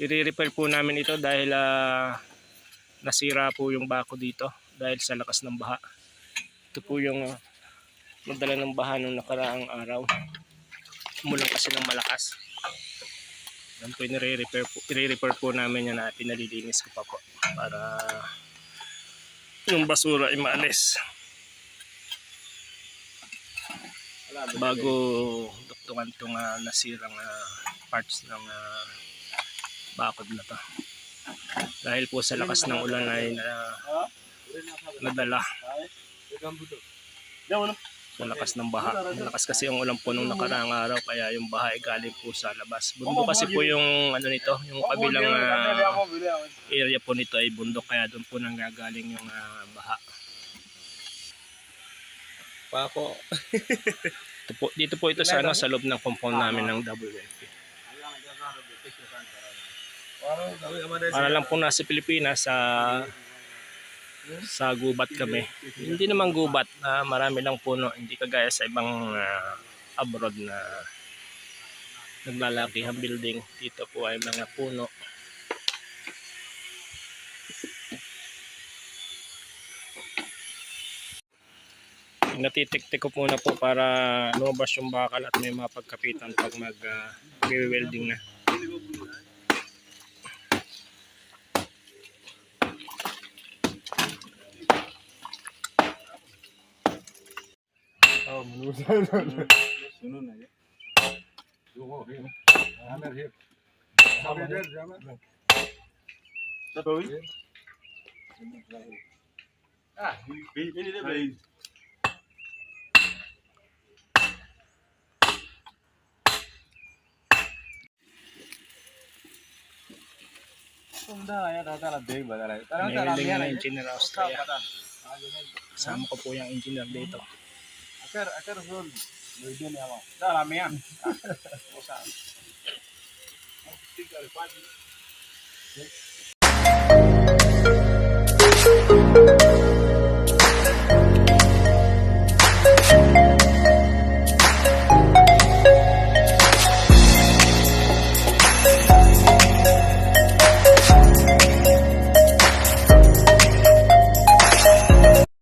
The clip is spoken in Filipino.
I-repair po namin ito dahil ah, nasira po yung bako dito dahil sa lakas ng baha. Ito po yung ah, nadala ng baha nung nakaraang araw. Umulan kasi ng malakas. Yan po i-repair po, i-repair po namin yan na pinalilinis ko pa po para yung basura ay maalis bago duktungan itong ah, nasirang ah, parts ng ah, bakod na to. Dahil po sa lakas ng ulan ay na, nadala. Sa lakas ng baha. Lakas kasi yung ulan po nung nakaraang araw kaya yung baha ay galing po sa labas. Bundok kasi po yung ano nito yung kabilang ah, area po nito ay bundok kaya doon po nanggagaling yung ah, baha. Pako. Ito po, dito po ito sa, ano, sa loob ng compound namin ng WLP. Para lang po nasa Pilipinas sa sa gubat kami. Hindi naman gubat, na marami lang puno, hindi kagaya sa ibang ah, abroad na naglalakihang building. Dito po ay mga puno. Natitiktik ko muna po para lumabas yung bakal at may mga pagkapitan pag mag ah, welding na. Ah, ele bem, bem, bem. Ya tata la deg badala. May welding na engineer Austria. Kasama ko po yung engineer dito. Akar akar zon. Video ni awak. Dah lamian. Bosan. Tinggal pagi.